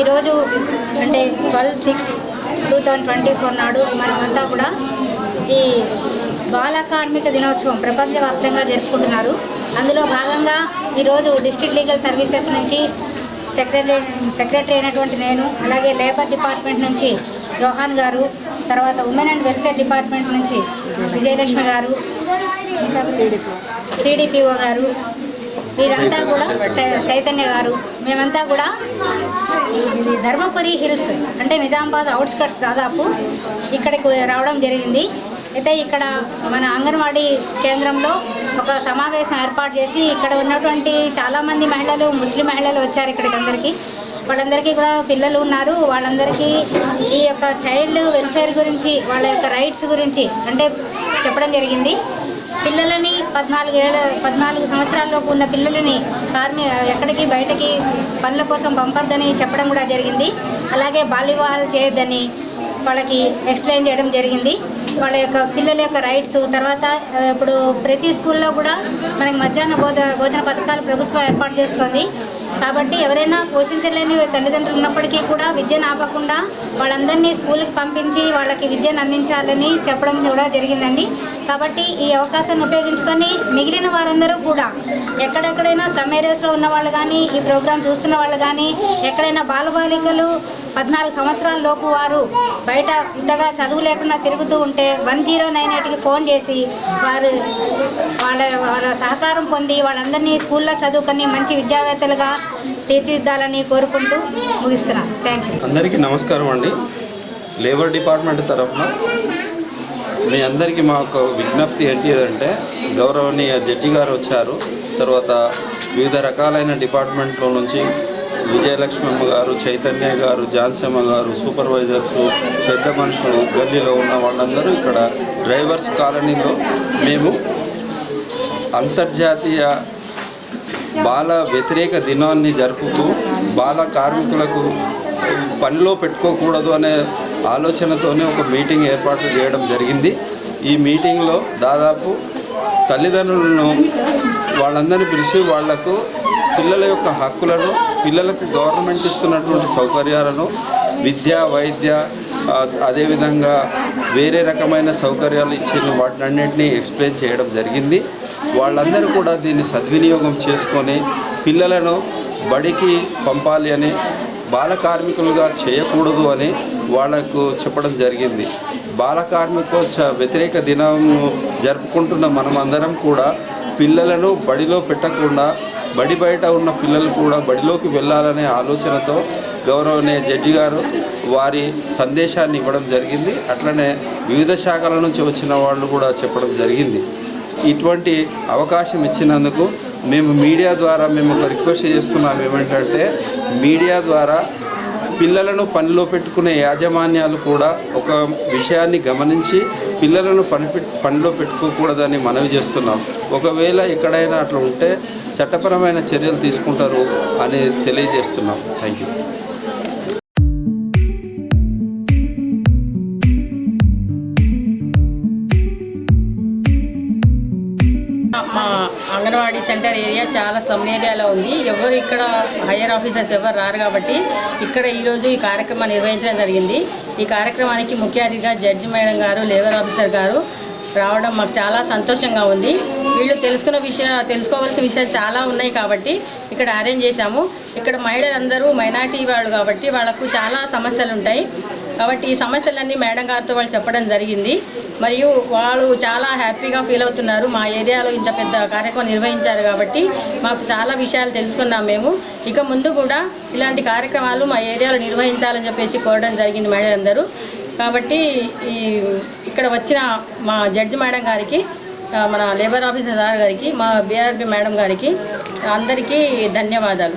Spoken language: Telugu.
ఈరోజు అంటే twelve six two thousand twenty four నాడు మనమంతా కూడా ఈ బాల కార్మిక దినోత్సవం ప్రపంచవ్యాప్తంగా జరుపుకుంటున్నారు. అందులో భాగంగా ఈరోజు డిస్ట్రిక్ట్ లీగల్ సర్వీసెస్ నుంచి సెక్రటరీ సెక్రటరీ అయినటువంటి నేను అలాగే లేబర్ డిపార్ట్మెంట్ నుంచి జోహాన్ గారు తర్వాత ఉమెన్ అండ్ వెల్ఫేర్ డిపార్ట్మెంట్ నుంచి విజయలక్ష్మి గారు ఇంకా సిడిపిఓ గారు వీరంతా కూడా చై- చైతన్య గారు మేమంతా కూడా ఇది ధర్మపురి హిల్స్ అంటే నిజామాబాద్ అవుట్స్కట్స్ దాదాపు ఇక్కడికి రావడం జరిగింది. అయితే ఇక్కడ మన అంగన్వాడీ కేంద్రంలో ఒక సమావేశం ఏర్పాటు చేసి ఇక్కడ ఉన్నటువంటి చాలామంది మహిళలు ముస్లిం మహిళలు వచ్చారు ఇక్కడికి అందరికీ. వాళ్ళందరికీ కూడా పిల్లలు ఉన్నారు. వాళ్ళందరికీ ఈ యొక్క చైల్డ్ వెల్ఫేర్ గురించి వాళ్ళ యొక్క రైట్స్ గురించి అంటే చెప్పడం జరిగింది. పిల్లలని పద్నాలుగు ఏళ్ళ పద్నాలుగు సంవత్సరాల్లోపు ఉన్న పిల్లలని కార్మి ఎక్కడికి బయటకి పనుల కోసం పంపొద్దని చెప్పడం కూడా జరిగింది. అలాగే బాల్య వివాహాలు చేయొద్దని వాళ్ళకి ఎక్స్ప్లెయిన్ చేయడం జరిగింది. వాళ్ళ యొక్క పిల్లల యొక్క రైట్స్ తర్వాత ఇప్పుడు ప్రతి స్కూల్లో కూడా మనకి మధ్యాహ్న భోజ భోజన పథకాలు ప్రభుత్వం ఏర్పాటు చేస్తుంది. కాబట్టి ఎవరైనా పోషించలేని తల్లిదండ్రులు ఉన్నప్పటికీ కూడా విద్యను ఆపకుండా వాళ్ళందరినీ స్కూల్కి పంపించి వాళ్ళకి విద్యను అందించాలని చెప్పడం కూడా జరిగిందండి. కాబట్టి ఈ అవకాశాన్ని ఉపయోగించుకొని మిగిలిన వారందరూ కూడా ఎక్కడెక్కడైనా సమ్ ఏరియాస్లో ఉన్న వాళ్ళు కానీ ఈ ప్రోగ్రాం చూస్తున్న వాళ్ళు కానీ ఎక్కడైనా బాలబాలికలు పద్నాలుగు సంవత్సరాల లోపు వారు బయట ఇంతగా చదువు లేకుండా తిరుగుతూ ఉంటే వన్ జీరో నైన్ ఎయిట్కి ఫోన్ చేసి వారు వాళ్ళ వాళ్ళ సహకారం పొంది వాళ్ళందరినీ స్కూల్లో చదువుకొని మంచి విద్యావేత్తలుగా తీర్చిదిద్దాలని కోరుకుంటూ ముగిస్తున్నాను. థ్యాంక్ యూ అందరికీ నమస్కారం అండి. లేబర్ డిపార్ట్మెంట్ తరఫున మీ అందరికీ మా ఒక విజ్ఞప్తి ఏంటి అంటే గౌరవనీయ జడ్జి గారు వచ్చారు. తర్వాత వివిధ రకాలైన డిపార్ట్మెంట్లో నుంచి విజయలక్ష్మమ్మ గారు చైతన్య గారు జాన్సమ్మ గారు సూపర్వైజర్స్ పెద్ద మనుషులు గల్లీలో ఉన్న వాళ్ళందరూ ఇక్కడ డ్రైవర్స్ కాలనీలో మేము అంతర్జాతీయ బాల వ్యతిరేక దినాన్ని జరుపుతూ బాల కార్మికులకు పనిలో పెట్టుకోకూడదు అనే ఆలోచనతోనే ఒక మీటింగ్ ఏర్పాటు చేయడం జరిగింది. ఈ మీటింగ్లో దాదాపు తల్లిదండ్రులను వాళ్ళందరినీ పిలిచి వాళ్ళకు పిల్లల యొక్క హక్కులను పిల్లలకు గవర్నమెంట్ ఇస్తున్నటువంటి సౌకర్యాలను విద్య వైద్య అదేవిధంగా వేరే రకమైన సౌకర్యాలు ఇచ్చిన వాటినన్నింటినీ ఎక్స్ప్లెయిన్ చేయడం జరిగింది. వాళ్ళందరూ కూడా దీన్ని సద్వినియోగం చేసుకొని పిల్లలను బడికి పంపాలి అని బాల కార్మికులుగా చేయకూడదు అని వాళ్ళకు చెప్పడం జరిగింది. బాల కార్మికోత్సవ వ్యతిరేక దినం జరుపుకుంటున్న మనమందరం కూడా పిల్లలను బడిలో పెట్టకుండా బడి బయట ఉన్న పిల్లలు కూడా బడిలోకి వెళ్ళాలనే ఆలోచనతో గౌరవనీయ జడ్జి గారు వారి సందేశాన్ని ఇవ్వడం జరిగింది. అట్లనే వివిధ శాఖల నుంచి వచ్చిన వాళ్ళు కూడా చెప్పడం జరిగింది. ఇటువంటి అవకాశం ఇచ్చినందుకు మేము మీడియా ద్వారా మేము ఒక రిక్వెస్ట్ చేస్తున్నాం ఏమిటంటే మీడియా ద్వారా పిల్లలను పనిలో పెట్టుకునే యాజమాన్యాలు కూడా ఒక విషయాన్ని గమనించి పిల్లలను పని పనిలో పెట్టుకోకూడదని మనవి చేస్తున్నాం. ఒకవేళ ఎక్కడైనా అట్లా ఉంటే చట్టపరమైన చర్యలు తీసుకుంటారు అని తెలియజేస్తున్నాం. Thank you Anganwadi centre area చాలా సమ్ ఏరియాలో ఉంది. ఎవరు ఇక్కడ హయ్యర్ ఆఫీసర్స్ ఎవరు రారు కాబట్టి ఇక్కడ ఈరోజు ఈ కార్యక్రమం నిర్వహించడం జరిగింది. ఈ కార్యక్రమానికి ముఖ్య అతిథిగా జడ్జి మేడం గారు లేబర్ ఆఫీసర్ గారు రావడం మాకు చాలా సంతోషంగా ఉంది. వీళ్ళు తెలుసుకున్న విషయ తెలుసుకోవాల్సిన విషయాలు చాలా ఉన్నాయి కాబట్టి ఇక్కడ అరేంజ్ చేశాము. ఇక్కడ మహిళలందరూ మైనార్టీ వాళ్ళు కాబట్టి వాళ్ళకు చాలా సమస్యలు ఉంటాయి. కాబట్టి ఈ సమస్యలన్నీ మేడం గారితో వాళ్ళు చెప్పడం జరిగింది. మరియు వాళ్ళు చాలా హ్యాపీగా ఫీల్ అవుతున్నారు. మా ఏరియాలో ఇంత పెద్ద కార్యక్రమం నిర్వహించారు కాబట్టి మాకు చాలా విషయాలు తెలుసుకున్నాం మేము. ఇక ముందు కూడా ఇలాంటి కార్యక్రమాలు మా ఏరియాలో నిర్వహించాలని చెప్పేసి కోరడం జరిగింది మేడం అందరూ. కాబట్టి ఈ ఇక్కడ వచ్చిన మా జడ్జి మేడం గారికి మన లేబర్ ఆఫీసర్ సార్ గారికి మా బీఆర్పీ మేడం గారికి అందరికీ ధన్యవాదాలు.